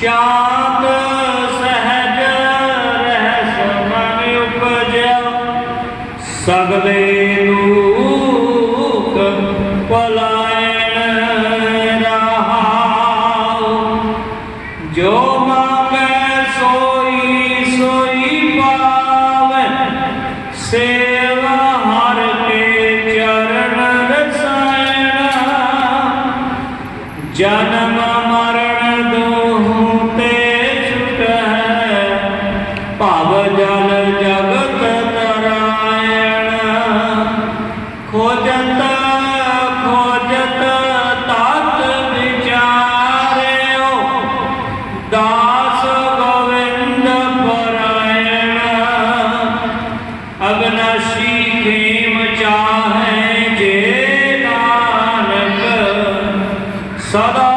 ਸ਼ਾਂਤ ਸਹਿਜ ਰਹਿ ਮਨ ਸਗਲੇ ਰੂਪ ਜੋ ਸੋਈ ਸੋਈ ਪਾਵੈ। ਕੇ ਚਰਨ ਰਸਾਇਣ। ਜਨਮ ਮਾ ਭਵ ਜਲ ਜਗਤ ਤਰਾਇਣ ਖੋਜਤ ਖੋਜਤ ਤਤ ਵਿਚਾਰਿਓ। ਦਾਸ ਗੋਵਿੰਦ ਪਰਾਇਣ। ਅਗਨਸ਼ੀ ਖੇਮ ਚਾਹੈ ਜੇ ਨਾਨਕ। ਸਦਾ